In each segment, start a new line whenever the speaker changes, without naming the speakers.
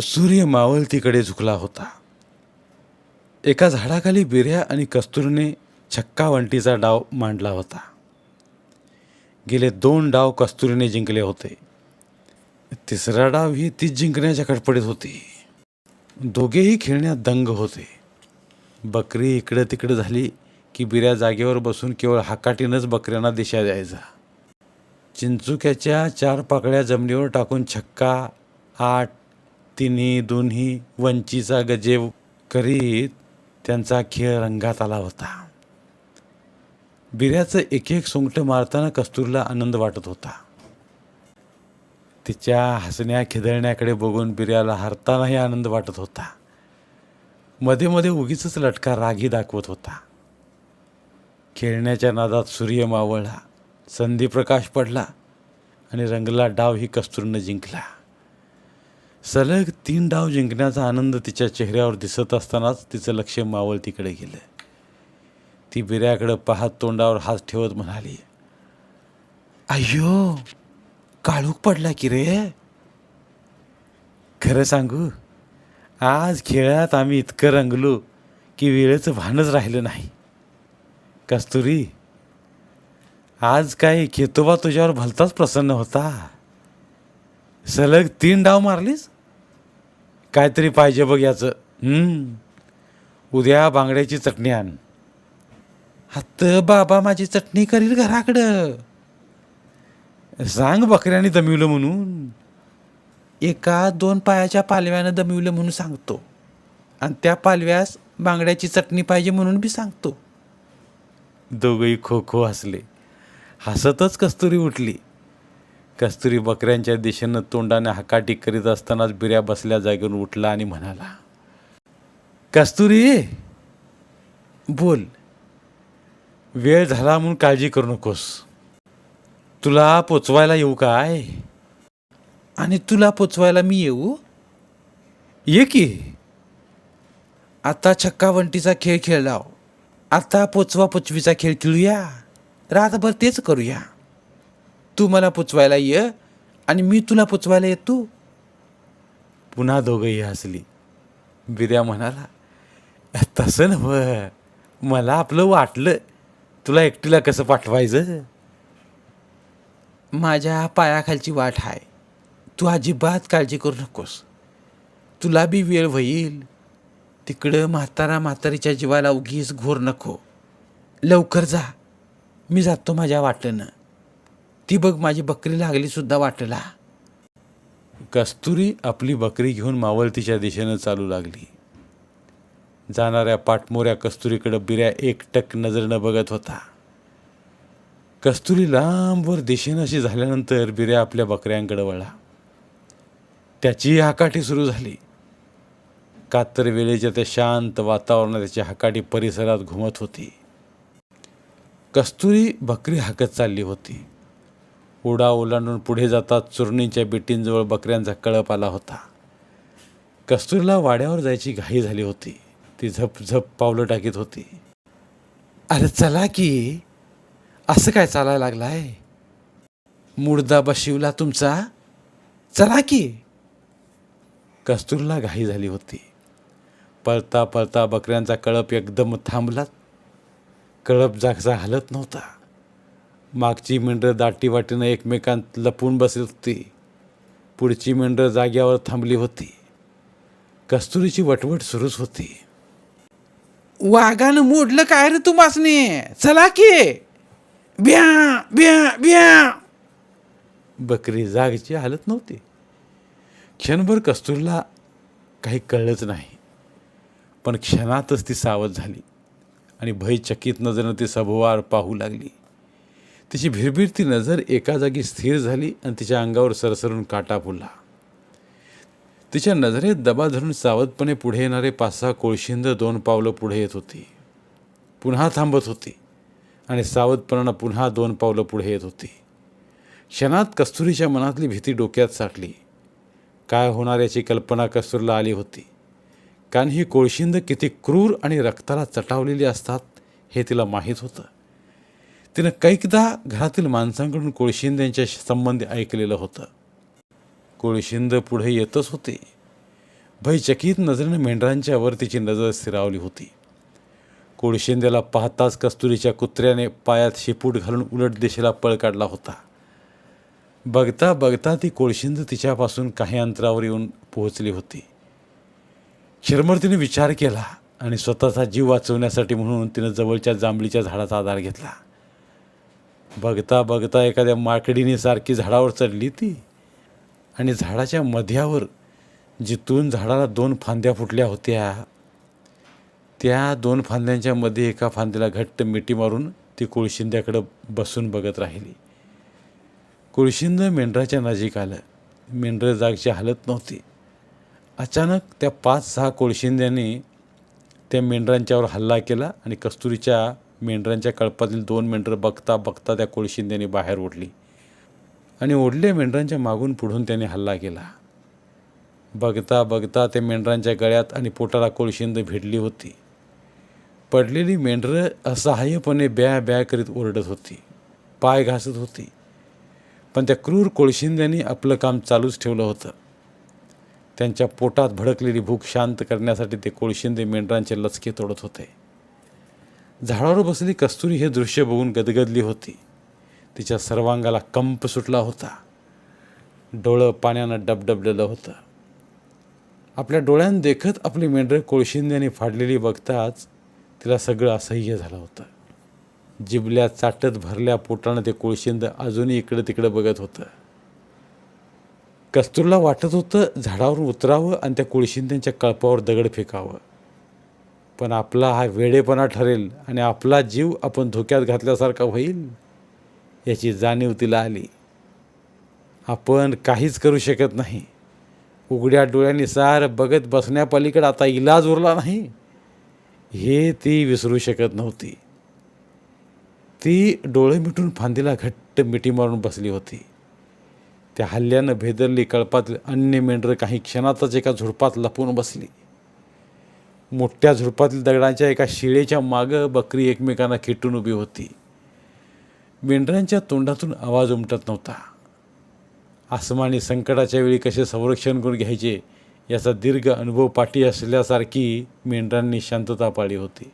सूर्य मावळतीकडे झुकला होता. एका झाडाखाली बिऱ्या आणि कस्तुरीने छक्का वंटीचा डाव मांडला होता. गेले दोन डाव कस्तुरीने जिंकले होते. तिसरा डाव ही तीच जिंकण्याच्या कडपडीत होती. दोघेही खेळण्यात दंग होते. बकरी इकडं तिकडं झाली की बिऱ्या जागेवर बसून केवळ हाकाटीनंच बकऱ्यांना दिशा द्यायचा. चिंचुक्याच्या चार पाकळ्या जमिनीवर टाकून छक्का आठ तिन्ही दोन्ही वंचीचा गजेव करीत त्यांचा खेळ रंगात आला होता. बिऱ्याचं एक एक सोंगटं मारताना कस्तुरीला आनंद वाटत होता. तिच्या हसण्या खिदळण्याकडे बघून बिर्याला हरतानाही आनंद वाटत होता. मध्ये मध्ये उगीच लटका रागी दाखवत होता. खेळण्याच्या नादात सूर्य मावळला संधी प्रकाश पडला आणि रंगला डाव ही कस्तुरीनं जिंकला. सलग तीन डाव जिंकण्याचा आनंद तिच्या चेहऱ्यावर दिसत असतानाच तिचं लक्ष मावळ तिकडे गेलं. ती बिऱ्याकडं पाहत तोंडावर हात ठेवत म्हणाली अय्यो काळूक पडला की रे. खरं सांगू आज खेळात आम्ही इतकं रंगलो की वेळेचं भानच राहिलं नाही. कस्तुरी आज काय खेतोबा तुझ्यावर भलताच प्रसन्न होता. सलग तीन डाव मारलीस? काहीतरी पाहिजे बघ याचं. उद्या बांगड्याची चटणी आण. हात बाबा माझी चटणी करील घराकडं. सांग बकऱ्याने दमिवलं म्हणून. एका दोन पायाच्या पालव्यानं दमिवलं म्हणून सांगतो. आणि त्या पालव्यास बांगड्याची चटणी पाहिजे म्हणून बी सांगतो. दोघंही खो खो हसले. हसतच कस्तुरी उठली. कस्तुरी बकऱ्यांच्या दिशेनं तोंडाने हाकाटी करीत असतानाच बिऱ्या बसल्या जागेवर उठला आणि म्हणाला कस्तुरी बोल. वेळ झाला म्हणून काळजी करू नकोस. तुला पोचवायला येऊ काय? आणि तुला पोचवायला मी येऊ? ये की. आता छक्कावंटीचा खेळ खेळलाव. आता पोचवा पोचवीचा खेळ खेळूया. रातभर तेच करूया. तू मला पोचवायला ये आणि मी तुला पोचवायला येतो. पुन्हा दोघंही हसली. बिर्या म्हणाला तसं नव मला आपलं वाटलं. तुला एकटीला कसं पाठवायचं? माझ्या पायाखालची वाट आहे तू अजिबात काळजी करू नकोस. तुला बी वेळ होईल तिकडं म्हातारा म्हातारीच्या जीवाला उगीच घोर नको. लवकर जा. मी जातो माझ्या वाटेनं. ती बघ माझी बकरी लागली सुद्धा वाटला. कस्तुरी आपली बकरी घेऊन मावळतीच्या दिशेनं चालू लागली. जाणाऱ्या पाटमोऱ्या कस्तुरीकडं बिऱ्या एकटक नजरेनं बघत होता. कस्तुरी लांबवर दिशेनं अशी झाल्यानंतर बिऱ्या आपल्या बकऱ्यांकडे वळला. त्याची हाकाठी सुरू झाली. कातर वेळेच्या त्या शांत वातावरणात त्याची हाकाठी परिसरात घुमत होती. कस्तुरी बकरी हाकत चालली होती. उडा ओलांडून पुढे जातात चुरणीच्या बिटींजवळ बकऱ्यांचा कळप आला होता. कस्तुरीला वाड्यावर जायची घाई झाली होती. ती झप झप पावलं टाकीत होती. अरे चला की असं काय चालायला लागलाय? मुडदा बशिवला तुमचा? चला की. कस्तुरला घाई झाली होती. पळता पळता बकऱ्यांचा कळप एकदम थांबला. कळप जागचा हलत नव्हता. मागची मेंढरं दाटी वाटीनं एकमेकांत लपून बसली होती. पुढची मेंढरं जाग्यावर थांबली होती. कस्तुरीची वटवट सुरूच होती. वाघानं मोडलं काय रे तू मासने चला की. ब्या ब्या ब्या. बकरी जागची हालत नव्हती. क्षणभर कस्तुरीला काही कळलंच नाही. पण क्षणातच ती सावध झाली आणि भयचकित नजरेनं ती सभोवार पाहू लागली. तिची भिरभिरती नजर एका जागी स्थिर झाली आणि तिच्या अंगावर सरसरून काटा फुलला. तिच्या नजरेत दबा धरून सावधपणे पुढे येणारे पाच सहा कोळशिंद दोन पावलं पुढे येत होती. पुन्हा थांबत होती आणि सावधपणानं पुन्हा दोन पावलं पुढे येत होती. क्षणात कस्तुरीच्या मनातली भीती डोक्यात साठली. काय होणार याची कल्पना कस्तुरीला आली होती. कारण ही कोळशिंद किती क्रूर आणि रक्ताला चटावलेली असतात हे तिला माहीत होतं. तिनं कैकदा घरातील माणसांकडून कोळशिंद्यांच्या संबंधी ऐकलेलं होतं. कोळशिंद पुढे येतच होते. भयचकित नजरेनं मेंढरांच्यावर तिची नजर स्थिरावली होती. कोळशिंद्याला पाहताच कस्तुरीच्या कुत्र्याने पायात शेपूट घालून उलट दिशेला पळ काढला होता. बघता बघता ती कोळशिंद तिच्यापासून काही अंतरावर येऊन पोहोचली होती. क्षरमर तिने विचार केला आणि स्वतःचा जीव वाचवण्यासाठी म्हणून तिनं जवळच्या जांभळीच्या झाडाचा आधार घेतला. बघता बघता एखाद्या माकडीने सारखी झाडावर चढली ती. आणि झाडाच्या मध्यावर जिथून झाडाला दोन फांद्या फुटल्या होत्या त्या दोन फांद्यांच्या मध्ये एका फांद्याला घट्ट मिठी मारून ती कोळशिंद्याकडं बसून बघत राहिली. कोळशिंद मेंढराच्या नजीक आलं. मेंढरं जागची हालत नव्हती. अचानक त्या पाच सहा कोळशिंद्यांनी त्या मेंढरांच्यावर हल्ला केला आणि कस्तुरीच्या मेंढरांच्या कळपातील दोन मेंढरं बघता बघता त्या कोळशिंद्यांनी बाहेर ओढली. आणि ओढले मेंढरांच्या मागून पुढून त्याने हल्ला केला. बघता बघता त्या मेंढरांच्या गळ्यात आणि पोटाला कोळशिंद भिडली होती. पडलेली मेंढरं असहाय्यपणे ब्या ब्या करीत ओरडत होती. पाय घासत होती. पण त्या क्रूर कोळशिंद्यांनी आपलं काम चालूच ठेवलं होतं. त्यांच्या पोटात भडकलेली भूक शांत करण्यासाठी ते कोळशिंदे मेंढरांचे लचके तोडत होते. झाडावर बसली कस्तुरी हे दृश्य बघून गदगदली होती. तिच्या सर्वांगाला कंप सुटला होता. डोळं पाण्यानं डबडबलेलं होतं. आपल्या डोळ्यांदेखत आपली मेंढरं कोळशिंद्याने फाडलेली बघताच तिला सगळं असह्य झालं होतं. जिबल्या चाटत भरल्या पोटानं ते कोळशिंद अजूनही इकडं तिकडं बघत होतं. कस्तुरला वाटत होतं झाडावरून उतरावं आणि त्या कोळशिंद्यांच्या कळपावर दगड फेकावं. पण आपला हा वेडेपणा ठरेल आणि आपला जीव आपण धोक्यात घातल्यासारखा होईल याची जाणीव तिला आली. आपण काहीच करू शकत नाही. उघड्या डोळ्यांनी सार बघत बसण्यापलीकडे आता इलाज उरला नाही. हे ती विसरू शकत नव्हती. ती डोळे मिटून फांदीला घट्ट मिठी मारून बसली होती. त्या हल्ल्यानं भेदरली कळपातील अन्य मेंढरं काही क्षणातच एका झुडपात लपून बसली. मोठ्या झुडपातील दगडांच्या एका शिळेच्या मागं बकरी एकमेकांना खेटून उभी होती. मेंढरांच्या तोंडातून आवाज उमटत नव्हता. आसमानी संकटाच्या वेळी कसे संरक्षण करून घ्यायचे याचा दीर्घ अनुभव पाठी असल्यासारखी मेंढरांनी शांतता पाळली होती.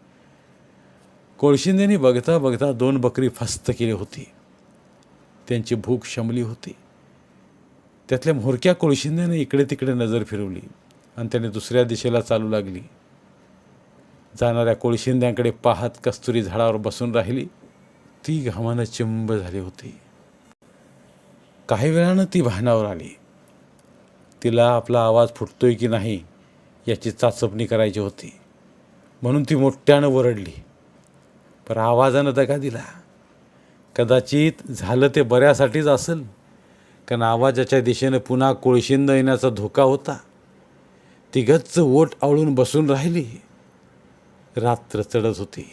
कोळशिंदेने बघता बघता दोन बकरी फस्त केली होती. त्यांची भूक शमली होती. त्यातल्या म्होरक्या कोळशिंद्याने इकडे तिकडे नजर फिरवली आणि त्याने दुसऱ्या दिशेला चालू लागली. जाणाऱ्या कोळशिंद्यांकडे पाहत कस्तुरी झाडावर बसून राहिली. ती घामानं चिंब झाली होती. काही वेळानं ती भानावर आली. तिला आपला आवाज फुटतोय की नाही याची चाचपणी करायची होती. म्हणून ती मोठ्यानं ओरडली. पर आवाजानं दगा दिला. कदाचित झालं ते बऱ्यासाठीच असेल. कारण आवाजाच्या दिशेनं पुन्हा कोळशिंद येण्याचा धोका होता. ती गच्च ओट आवळून बसून राहिली. रात्र चढत होती.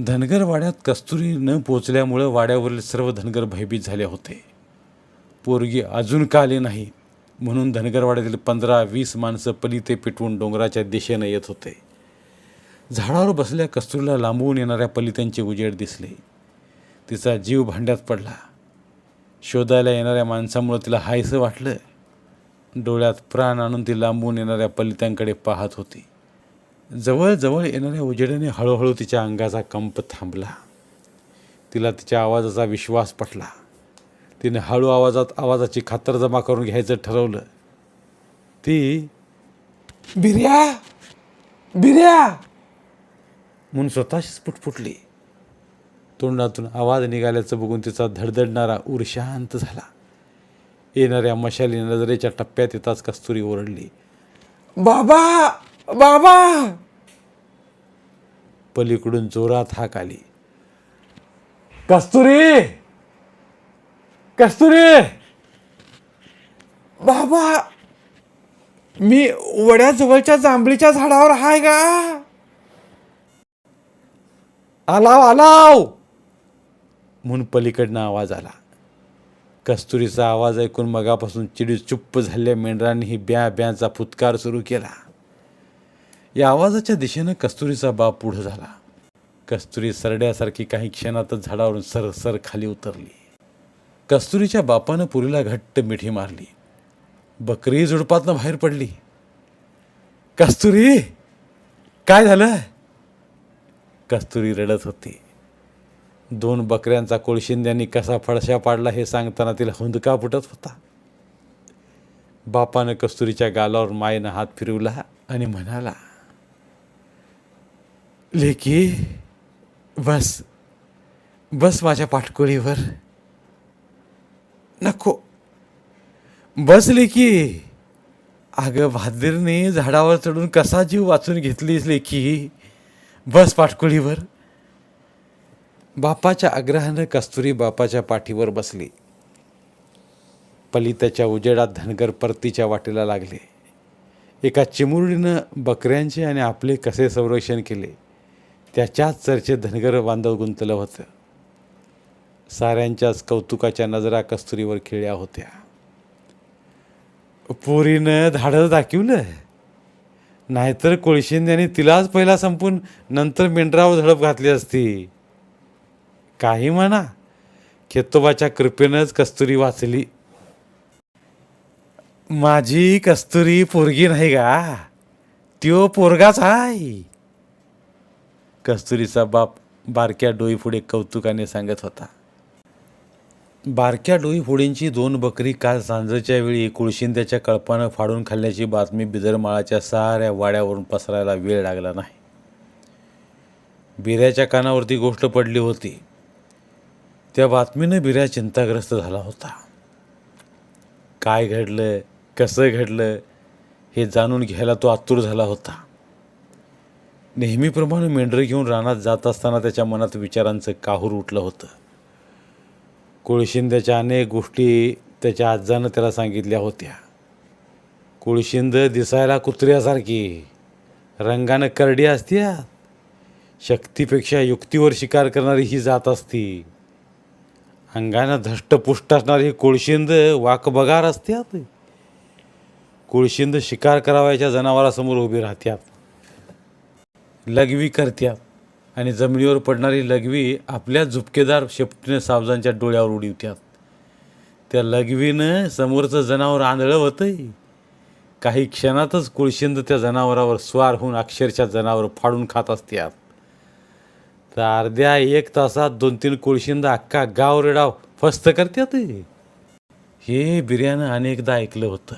धनगर वाड्यात कस्तुरी न पोचल्यामुळं वाड्यावरील सर्व धनगर भयभीत झाले होते. पोरगी अजून का आली नाही? म्हणून धनगरवाड्यातील पंधरा वीस माणसं पलिते पिटवून डोंगराच्या दिशेनं येत होते. झाडावर बसल्या कस्तुरीला लांबवून येणाऱ्या पलित्यांचे उजेड दिसले. तिचा जीव भांड्यात पडला. शोधायला येणाऱ्या माणसामुळं तिला हायसं वाटलं. डोळ्यात प्राण आणून ती लांबून येणाऱ्या पलित्यांकडे पाहत होती. जवळजवळ येणाऱ्या उजेडाने हळूहळू तिच्या अंगाचा कंप थांबला. तिला तिच्या आवाजाचा विश्वास पटला. तिने हळू आवाजात आवाजाची खातर जमा करून घ्यायचं ठरवलं. ती बिर्या! बिर्या! म्हणून स्वतःशीच पुटपुटली. तोंडातून आवाज निघाल्याचं बघून तिचा धडधडणारा ऊर शांत झाला. येणाऱ्या मशाली नजरेच्या टप्प्यात येताच कस्तुरी ओरडली. बाबा बाबा! पलीकडून जोरात हाक आली. कस्तुरी! कस्तुरी! बाबा मी वड्याजवळच्या जांभळीच्या झाडावर हाय का? आलाव आलाव! म्हणून पलीकडनं आवाज आला. कस्तुरीचा आवाज ऐकून मगापासून चिडी चुप्प झालेल्या मेंढरांनी ही ब्या ब्याचा फुतकार सुरू केला. या आवाजाच्या दिशेनं कस्तुरीचा बाप पुढं झाला. कस्तुरी सरड्यासारखी काही क्षणातच झाडावरून सर सर खाली उतरली. कस्तुरीच्या बापानं पुरीला घट्ट मिठी मारली. बकरी झुडपातनं बाहेर पडली. कस्तुरी काय झालं कस्तुरी रडत होती. दोन बकऱ्यांचा कोळशिंद्यांनी कसा फडशा पाडला हे सांगताना तिला हुंदका फुटत होता. बापानं कस्तुरीच्या गालावर मायेनं हात फिरवला आणि म्हणाला लेकी बस बस माझ्या पाठकोळीवर. नको. बस की अगं भादीरने झाडावर चढून कसा जीव वाचून घेतलीस लेकी? बस पाठकुळीवर. बापाच्या आग्रहानं कस्तुरी बापाच्या पाठीवर बसली. पलिताच्या उजेडात धनगर परतीच्या वाटेला लागले. एका चिमुरडीनं बकऱ्यांचे आणि आपले कसे संरक्षण केले त्याच्याच चर्चेत धनगर बांधव गुंतलं होतं. साऱ्यांच्याच कौतुकाच्या नजरा कस्तुरीवर खिळ्या होत्या. पोरीनं धाडं दाखवलं. नाहीतर कोळशिंद्याने तिलाच पहिला संपून नंतर मेंढरावर झडप घातली असती. काही म्हणा. खेतोबाच्या कृपेनंच कस्तुरी वाचली. माझी कस्तुरी पोरगी नाही का? त्यो पोरगाच आहे कस्तुरीचा बाप बारक्या डोईफुडे कौतुकाने सांगत होता. बारक्या डोईफोडींची दोन बकरी काल सांजेच्या वेळी कुळशिंद्याच्या कळपानं फाडून खाल्ल्याची बातमी बिदरमाळाच्या साऱ्या वाड्यावरून पसरायला वेळ लागला नाही. बिऱ्याच्या कानावरती गोष्ट पडली होती. त्या बातमीनं बिऱ्या चिंताग्रस्त झाला होता. काय घडलं कसं घडलं हे जाणून घ्यायला तो आतुर झाला होता. नेहमीप्रमाणे मेंढरं घेऊन रानात जात असताना त्याच्या मनात विचारांचं काहूर उठलं होतं. कोळशिंद्याच्या अनेक गोष्टी त्याच्या आजानं त्याला सांगितल्या होत्या. कोळशिंद दिसायला कुत्र्यासारखी रंगानं करडी असत्या. शक्तीपेक्षा युक्तीवर शिकार करणारी ही जात असती. अंगानं धष्टपुष्ट असणारी ही कोळशिंद वाकबगार असत्यात कोळशिंद शिकार करावायच्या जनावरासमोर उभी राहत्यात. लघवी करत्यात. आणि जमिनीवर पडणारी लघवी आपल्या झुपकेदार शेपटीने सावजांच्या डोळ्यावर उडीवत्यात. त्या लघवीनं समोरचं जनावर आंधळं होतंय. काही क्षणातच कुळशिंद त्या जनावरावर स्वार होऊन अक्षरशः जनावर फाडून खात असत्यात. तर अर्ध्या एक तासात दोन तीन कुळशिंद अख्खा गाव रेडाव फस्त करत्यात हे. बिर्यानं अनेकदा ऐकलं होतं.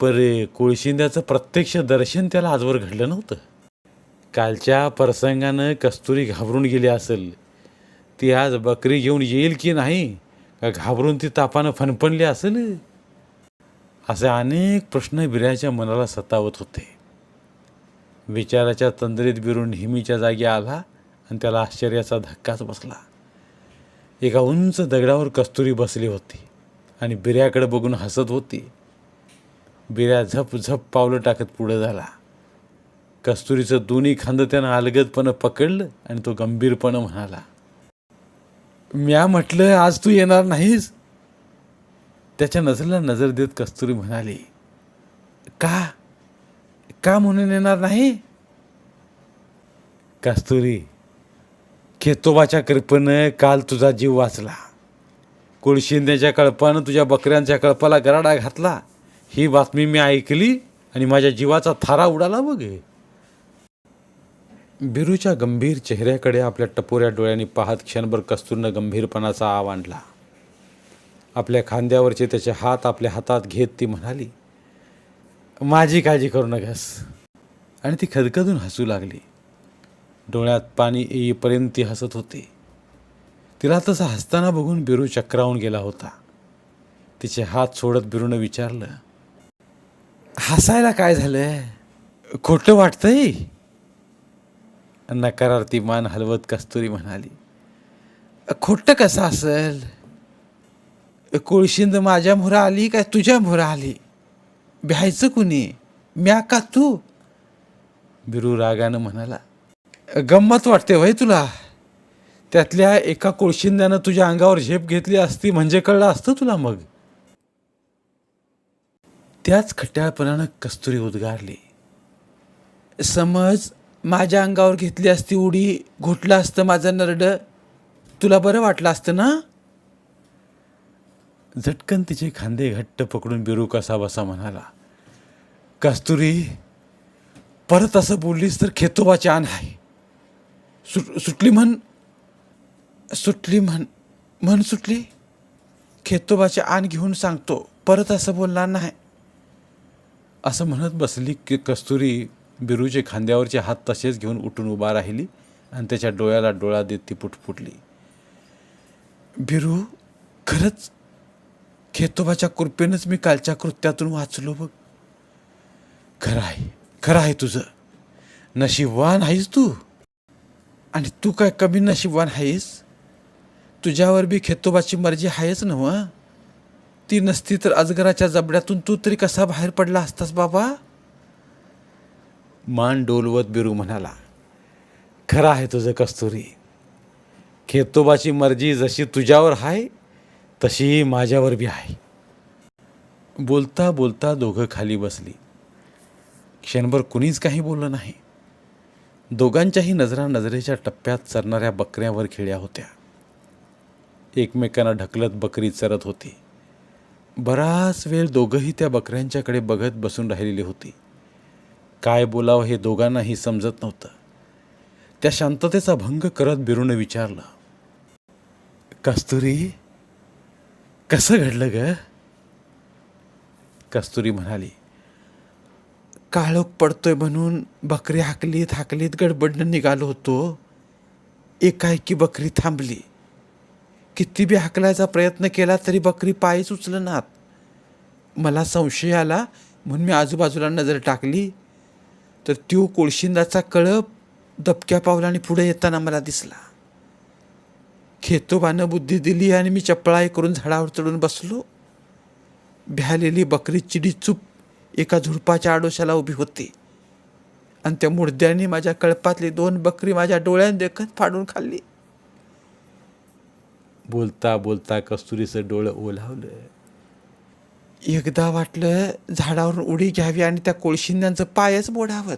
पर कोळशिंद्याचं प्रत्यक्ष दर्शन त्याला आजवर घडलं नव्हतं. कालच्या प्रसंगानं कस्तुरी घाबरून गेली असेल. ती आज बकरी घेऊन येईल की नाही का घाबरून ती तापानं फणफणली असेल? असे अनेक प्रश्न बिर्याच्या मनाला सतावत होते. विचाराच्या तंद्रीत बिरून नेहमीच्या जागी आला आणि त्याला आश्चर्याचा धक्काच बसला. एका उंच दगडावर कस्तुरी बसली होती आणि बिर्याकडे बघून हसत होती. बिर्या झप झप पावलं टाकत पुढे झाला. कस्तुरीचं दोन्ही खांदं त्यानं अलगदपणं पकडलं आणि तो गंभीरपणं म्हणाला म्या म्हटलं आज तू येणार नाहीस? त्याच्या नजरेला नजर देत कस्तुरी म्हणाली का? का म्हणून येणार नाही? कस्तुरी खेतोबाच्या कृपेनं काल तुझा जीव वाचला. कोळशिंद्याच्या कळपानं तुझ्या बकऱ्यांच्या कळपाला गराडा घातला. ही बातमी मी ऐकली आणि माझ्या जीवाचा थारा उडाला बघ बिरूच्या गंभीर चेहऱ्याकडे आपल्या टपोऱ्या डोळ्यांनी पाहत क्षणभर कस्तुरनं गंभीरपणाचा आव आणला. आपल्या खांद्यावरचे त्याचे हात आपल्या हातात घेत ती म्हणाली माझी काळजी करू नकास. आणि ती खदखदून हसू लागली. डोळ्यात पाणी येईपर्यंत ती हसत होती. तिला तसं हसताना बघून बिरू चक्रावून गेला होता. तिचे हात सोडत बिरूनं विचारलं हसायला काय झालंय? खोटं वाटतंय? नकारार्थी मान हलवत कस्तुरी म्हणाली खोटं कसं असेल? कोळशिंद माझ्या मुरा आली काय तुझ्या मोहरा आली? भ्यायचं कुणी? म्या का तू? बिरू रागानं म्हणाला गंमत वाटते वय तुला? त्यातल्या एका कोळशिंद्यानं तुझ्या अंगावर झेप घेतली असती म्हणजे कळलं असतं तुला मग? त्याच खट्याळपणानं कस्तुरी उद्गारली. समज माझ्या अंगावर घेतली असती उडी घुटलं असतं माझं नरड तुला बरं वाटलं असतं ना? झटकन तिचे खांदे घट्ट पकडून बिरू कसा बसा म्हणाला कस्तुरी परत असं बोललीस तर खेतोबाची आण आहे. सुट सुटली म्हण सुटली म्हण म्हण सुटली? खेतोबाची आण घेऊन सांगतो परत असं बोलणार नाही. असं म्हणत बसली की कस्तुरी बिरूचे खांद्यावरचे हात तसेच घेऊन उठून उभा राहिली आणि त्याच्या डोळ्याला डोळा देत ती पुटपुटली. बिरू खरंच खेतोबाच्या कृपेनंच मी कालच्या कृत्यातून वाचलो बघ. खरं आहे खरं आहे तुझं. नशीबवान आहेस तू. आणि तू काय कमी नशीबवान आहेस? तुझ्यावर बी खेतोबाची मर्जी आहेच नव ती नसती तर अजगराच्या जबड्यातून तू तरी कसा बाहेर पडला असतास बाबा? मान डोलवत बिरू म्हणाला खरं आहे तुझं कस्तुरी. खेतोबाची मर्जी जशी तुझ्यावर आहे तशी माझ्यावर बी आहे. बोलता बोलता दोघं खाली बसली. क्षणभर कुणीच काही बोललं नाही. दोघांच्याही नजरा नजरेच्या टप्प्यात चरणाऱ्या बकऱ्यावर खेळ्या होत्या. एकमेकांना ढकलत बकरी चरत होती. बराच वेळ दोघंही त्या बकऱ्यांच्याकडे बघत बसून राहिलेली होती. काय बोलावं हे दोघांनाही समजत नव्हतं. त्या शांततेचा भंग करत बिरूने विचारलं कस्तुरी कसं घडलं ग? कस्तुरी म्हणाली काळोख पडतोय म्हणून बकरी हाकलीत हाकलीत गडबडनं निघालो होतो. एकाएकी बकरी थांबली. किती बी हाकलायचा प्रयत्न केला तरी बकरी पायच उचलनात. मला संशय आला म्हणून मी आजूबाजूला नजर टाकली. तर त्यो कोळशिंदाचा कळप दबक्या पावलाने पुढे येताना मला दिसला. खेतोबानं बुद्धी दिली आणि मी चपळाई करून झाडावर चढून बसलो. भ्यालेली बकरी चिडीचूप एका झुडपाच्या आडोशाला उभी होती. आणि त्या मुडद्याने माझ्या कळपातली दोन बकरी माझ्या डोळ्यात देखत फाडून खाल्ली. बोलता बोलता कस्तुरीचं डोळं ओलावलं. एकदा वाटलं झाडावरून उडी घ्यावी आणि त्या कोळशिंद्यांचं पायच मोडावं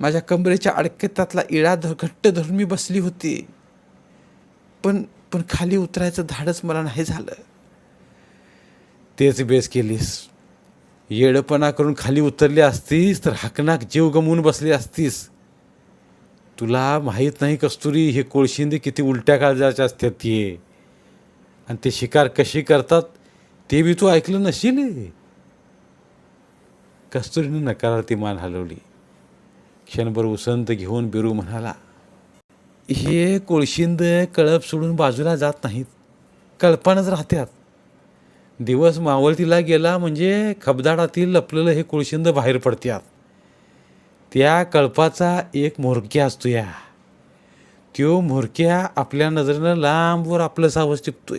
माझ्या कमरेच्या अडक्यात त्यातला इळा घट्ट धरून मी बसली होती. पण पण खाली उतरायचं धाडच मला नाही झालं. तेच बेस केलीस. येडपणा करून खाली उतरली असतीस तर हकनाक जीव गमवून बसली असतीस. तुला माहीत नाही कस्तुरी हे कोळशिंदे किती उलट्या काळजाच्या असतात ते. आणि ते शिकार कशी करतात ते बी तू ऐकलं नशील? कस्तुरीनं नकारार्थी मान हलवली. क्षणभर उसंत घेऊन बिरू म्हणाला हे कोळशिंद कळप सोडून बाजूला जात नाहीत. कळपानच राहत्यात. दिवस मावळतीला गेला म्हणजे खबदाडातील लपलेलं हे कोळशिंद बाहेर पडत्यात. त्या कळपाचा एक म्होरक्या असतो या त्यो म्होरक्या आपल्या नजरेनं लांबवर आपलं सावज टिपतोय.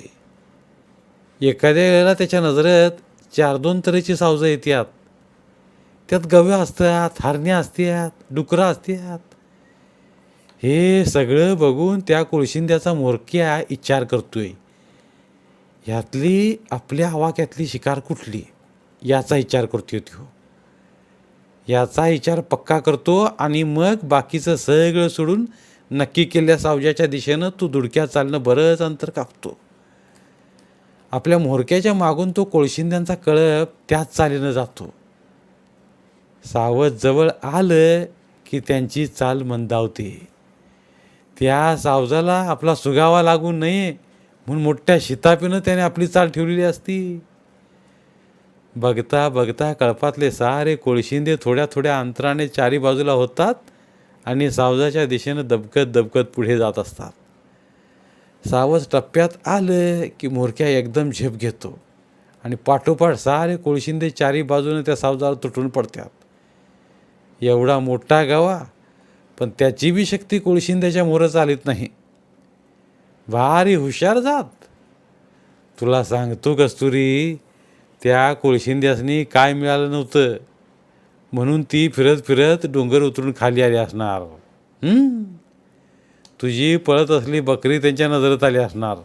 एखाद्या वेळेला त्याच्या नजरेत चार दोन तऱ्हेची सावजं येतात त्यात गव्या असतात हरण्या असतात डुकरं असतात हे सगळं बघून त्या कोळशिंद्याचा मोरक्या विचार करतोय. ह्यातली आपल्या आवाक्यातली शिकार कुठली? याचा विचार करतोय तो. याचा विचार पक्का करतो आणि मग बाकीचं सगळं सोडून नक्की केलेल्या सावजाच्या दिशेनं तो दुडक्या चालणं बरंच अंतर कापतो. आपल्या म्होरक्याच्या मागून तो कोळशिंद्यांचा कळप त्याच चालीनं जातो. सावज जवळ आलं की त्यांची चाल मंदावते. त्या सावजाला आपला सुगावा लागू नये म्हणून मोठ्या शितापीनं त्याने आपली चाल ठेवलेली असती. बघता बघता कळपातले सारे कोळशिंदे थोड्या थोड्या अंतराने चारी बाजूला होतात आणि सावजाच्या दिशेनं दबकत दबकत पुढे जात असतात. सावज टप्प्यात आलं की मोरक्या एकदम झेप घेतो आणि पाठोपाठ सारे कोळशिंदे चारी बाजूने त्या सावजाला तुटून पडतात. एवढा मोठा गावा पण त्याची बी शक्ती कोळशिंद्याच्या मोरं चालीत नाही. भारी हुशार जात. तुला सांगतो कस्तुरी त्या कोळशिंद्यासनी काय मिळालं नव्हतं. म्हणून ती फिरत फिरत डोंगर उतरून खाली आली असणार. तुझी पळत असली बकरी त्यांच्या नजरेत आली असणार.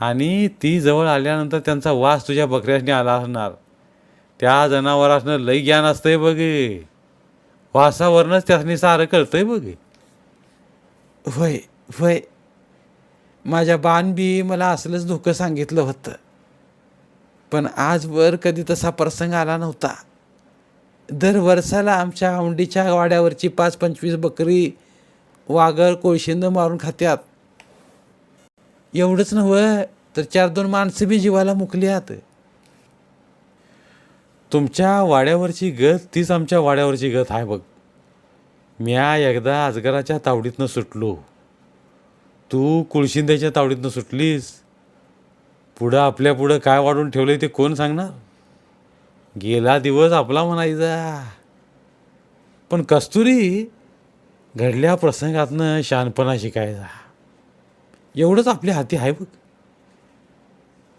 आणि ती जवळ आल्यानंतर त्यांचा वास तुझ्या बकऱ्यासनी आला असणार. त्या जनावरासनं लई ज्ञान असतंय बघे. वासावरनंच त्यासनी सारं कळतंय बघे वय वय माझ्या बानबी मला असलंच धोकं सांगितलं होतं. पण आजवर कधी तसा प्रसंग आला नव्हता. दर वर्षाला आमच्या औंडीच्या वाड्यावरची पाच पंचवीस बकरी वागर कोळशिंद मारून खात्यात. एवढंच नव्हं तर चार दोन माणसं बी जीवाला मुकली आहेत. तुमच्या वाड्यावरची गत तीच आमच्या वाड्यावरची गत आहे बघ. म्या एकदा अजगराच्या तावडीतनं सुटलो. तू कुळशिंद्याच्या तावडीतनं सुटलीस. पुढं आपल्या पुढं काय वाढून ठेवलं ते कोण सांगणार? गेला दिवस आपला म्हणायचा. पण कस्तुरी घडल्या प्रसंगातनं शहाणपणा शिकायचा. एवढंच आपल्या हाती आहे बघ.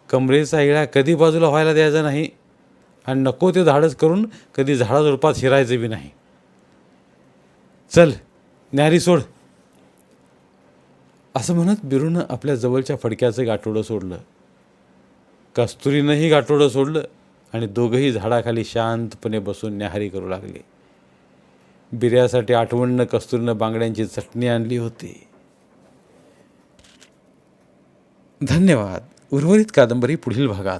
कमरेचा इळा कधी बाजूला व्हायला द्यायचा नाही. आणि नको ते झाडच करून कधी झाडाझुडपात शिरायचं बी नाही. चल न्यारी सोड. असं म्हणत बिरूनं आपल्या जवळच्या फडक्याचं गाठोडं सोडलं. कस्तुरीनंही गाठोडं सोडलं आणि दोघंही झाडाखाली शांतपणे बसून न्याहारी करू लागले. बिर्यासाठी आठवणनं कस्तुरीनं बांगड्यांची चटणी आणली होती. धन्यवाद. उर्वरित कादंबरी पुढील भागात.